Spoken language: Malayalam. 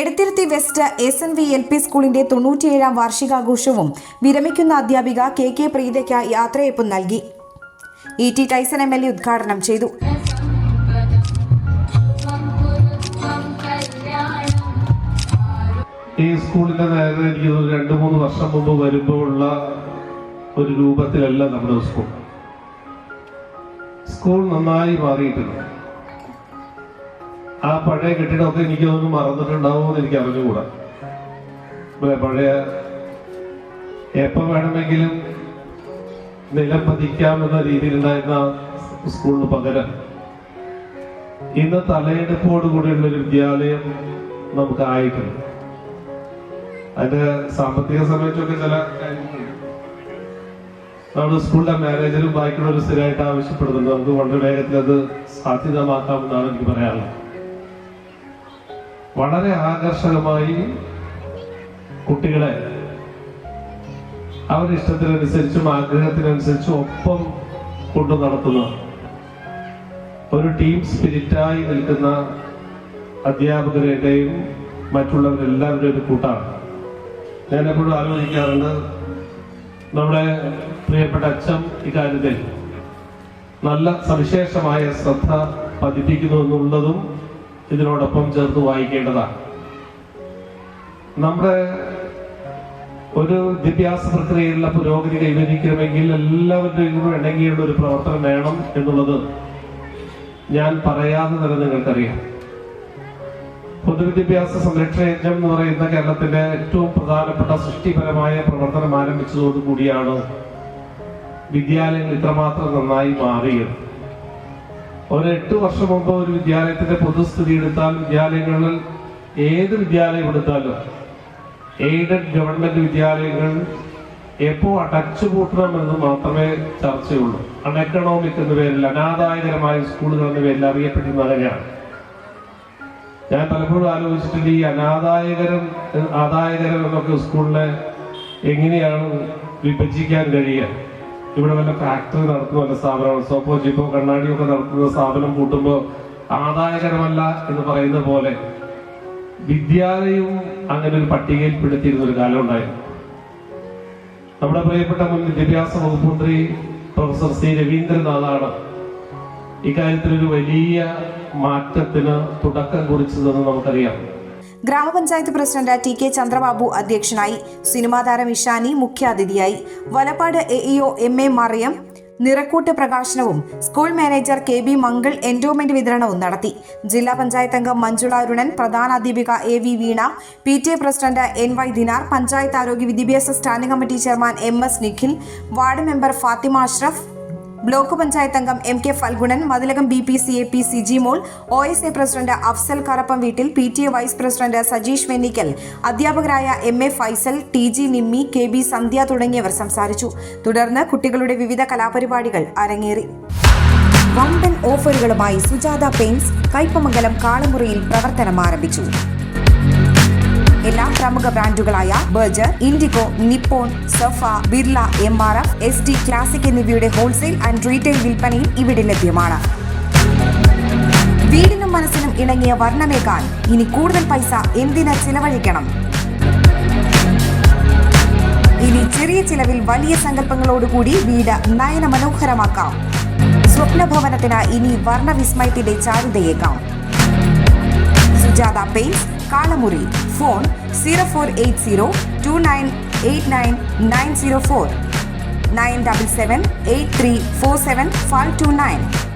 Edathiruthi west S N V L P സ്കൂളിന്റെ തൊണ്ണൂറ്റിയേഴാം വാർഷികാഘോഷവും വിരമിക്കുന്ന അധ്യാപിക കെ കെ പ്രീതയ്ക്ക് യാത്രയപ്പം നൽകി. E T Tyson M L A ഉദ്ഘാടനം ചെയ്തു. ഈ സ്കൂളിന്റെ നേരെ എനിക്ക് രണ്ടു മൂന്ന് വർഷം മുമ്പ് വരുമ്പോഴുള്ള ഒരു രൂപത്തിലല്ല നമ്മുടെ സ്കൂൾ. സ്കൂൾ നന്നായി മാറിയിട്ടുണ്ട്. ആ പഴയ കെട്ടിടമൊക്കെ എനിക്ക് അതൊന്ന് മറന്നിട്ടുണ്ടാവുമെന്ന് എനിക്ക് അറിഞ്ഞുകൂടാ. പഴയ എപ്പം വേണമെങ്കിലും നിലം പതിക്കാമെന്ന രീതിയിലുണ്ടായിരുന്ന സ്കൂളിന് പകരം ഇന്ന് തലയെടുപ്പോടുകൂടിയുള്ള ഒരു വിദ്യാലയം നമുക്ക് ആയിട്ടുണ്ട്. അതിന്റെ സാമ്പത്തിക സമയത്തൊക്കെ ചില നമ്മുടെ സ്കൂളിലെ മാനേജറും ബാക്കിയുള്ളവർ സ്ഥിരമായിട്ട് ആവശ്യപ്പെടുന്നുണ്ട്. നമുക്ക് വളരെ വേഗത്തിൽ അത് സാധ്യതമാക്കാമെന്നാണ് എനിക്ക് പറയാനുള്ളത്. വളരെ ആകർഷകമായി കുട്ടികളെ അവരുടെ ഇഷ്ടത്തിനനുസരിച്ചും ആഗ്രഹത്തിനനുസരിച്ചും ഒപ്പം കൊണ്ടു നടത്തുന്ന ഒരു ടീം സ്പിരിറ്റായി നിൽക്കുന്ന അധ്യാപകരുടെയും മറ്റുള്ളവരെല്ലാവരുടെയും ഒരു കൂട്ടാണ്. ഞാൻ എപ്പോഴും ആലോചിക്കാറുണ്ട് നമ്മുടെ പ്രിയപ്പെട്ട അച്ഛൻ ഇക്കാര്യത്തിൽ നല്ല സവിശേഷമായ ശ്രദ്ധ പതിപ്പിക്കുന്നു എന്നുള്ളതും ഇതിനോടൊപ്പം ചേർത്ത് വായിക്കേണ്ടതാണ് നമ്മുടെ ഒരു വിദ്യാഭ്യാസ പ്രക്രിയയിലുള്ള പുരോഗതി കൈവരിക്കണമെങ്കിൽ എല്ലാവരുടെയും കൂടെ ഇണങ്ങിയുള്ള ഒരു പ്രവർത്തനം വേണം എന്നുള്ളത് ഞാൻ പറയാതെ തന്നെ നിങ്ങൾക്കറിയാം. പൊതുവിദ്യാഭ്യാസ സംരക്ഷണ യജ്ഞം എന്ന് പറയുന്ന കേരളത്തിന്റെ ഏറ്റവും പ്രധാനപ്പെട്ട സൃഷ്ടിപരമായ പ്രവർത്തനം ആരംഭിച്ചതോടുകൂടിയാണ് വിദ്യാലയങ്ങൾ ഇത്രമാത്രം നന്നായി മാറിയത്. ഒരു എട്ട് വർഷം മുമ്പ് ഒരു വിദ്യാലയത്തിന്റെ പൊതുസ്ഥിതി എടുത്താൽ വിദ്യാലയങ്ങളിൽ ഏത് വിദ്യാലയം എടുത്താലും എയ്ഡഡ് ഗവൺമെന്റ് വിദ്യാലയങ്ങൾ എപ്പോ അടച്ചുപൂട്ടണമെന്ന് മാത്രമേ ചർച്ചയുള്ളൂ. അൺഎക്കണോമിക് എന്ന പേരിൽ അനാദായകരമായ സ്കൂളുകൾ എന്ന പേരിൽ അറിയപ്പെട്ടിരുന്ന അങ്ങനെയാണ്. ഞാൻ പലപ്പോഴും ആലോചിച്ചിട്ടുണ്ട് ഈ അനാദായകരം ആദായകരം എന്നൊക്കെ സ്കൂളിനെ എങ്ങനെയാണ് വിഭജിക്കാൻ കഴിയുക? ഇവിടെ വല്ല ഫാക്ടറി നടത്തുന്ന വല്ല സ്ഥാപനമാണ്. സോപ്പോ ജിപ്പോ കണ്ണാടിയോ ഒക്കെ നടത്തുന്ന സ്ഥാപനം കൂട്ടുമ്പോൾ ആദായകരമല്ല എന്ന് പറയുന്ന പോലെ വിദ്യാലയവും അങ്ങനെ ഒരു പട്ടികയിൽ പെടുത്തിയിരുന്ന ഒരു കാലം ഉണ്ടായിരുന്നു. നമ്മുടെ പ്രിയപ്പെട്ട മുൻ വിദ്യാഭ്യാസ വകുപ്പ് മന്ത്രി പ്രൊഫസർ സി രവീന്ദ്രനാഥാണ് ഇക്കാര്യത്തിൽ ഒരു വലിയ മാറ്റത്തിന് തുടക്കം കുറിച്ചതെന്ന് നമുക്കറിയാം. ഗ്രാമപഞ്ചായത്ത് പ്രസിഡന്റ് ടി കെ ചന്ദ്രബാബു അധ്യക്ഷനായി സിനിമാ താരം ഇഷാനി മുഖ്യാതിഥിയായി. Valappad A EO M A Mariyam നിറക്കൂട്ട് പ്രകാശനവും school manager K B Mangal endowment വിതരണവും നടത്തി. ജില്ലാ പഞ്ചായത്ത് അംഗം മഞ്ജുള അരുണൻ പ്രധാന അധ്യാപിക A V Veena P T A president N Y Dinar panchayat ആരോഗ്യ വിദ്യാഭ്യാസ standing committee chairman M S Nikhil ward member Fathima Ashraf block panchayat അംഗം M K Phalgunan Mathilakam B P C A P Siji mol O S A president Afsal Karappam വീട്ടിൽ P T A vice president Sajeesh Vennikkal അധ്യാപകരായ M A Faisal T G Nimmi K B Sandhya തുടങ്ങിയവർ സംസാരിച്ചു. തുടർന്ന് കുട്ടികളുടെ വിവിധ കലാപരിപാടികൾ അരങ്ങേറി. വമ്പൻ ഓഫറുകളുമായി സുജാത പെയിന്റ്സ് കൈപ്പമംഗലം കാളമുറിയിൽ പ്രവർത്തനം ആരംഭിച്ചു. എല്ലാ പ്രമുഖ ബ്രാൻഡുകളായ Berger Indigo Nippon Safa Birla M R F S D classic എന്നിവയുടെ ഹോൾസെയിൽ ആൻഡ് റീറ്റെയിൽ വിൽപ്പനയും ഇവിടെ ലഭ്യമാണ്. വീടിനും മനസ്സിനും ഇണങ്ങിയ വർണമേക്കാൻ ഇനി കൂടുതൽ പൈസ എന്തിനാ ചിലവഴിക്കണം? ഇനി ചെറിയ ചിലവിൽ വലിയ സങ്കല്പങ്ങളോടുകൂടി വീട് നയന മനോഹരമാക്കാം സ്വപ്ന ഭവനത്തിന് ഇനി വർണവിസ്മയത്തിന്റെ ചാരുതയേക്കാം. സുജാത പെയിൻസ് കാളമുറി. phone 0480 2989904 977 8347 529.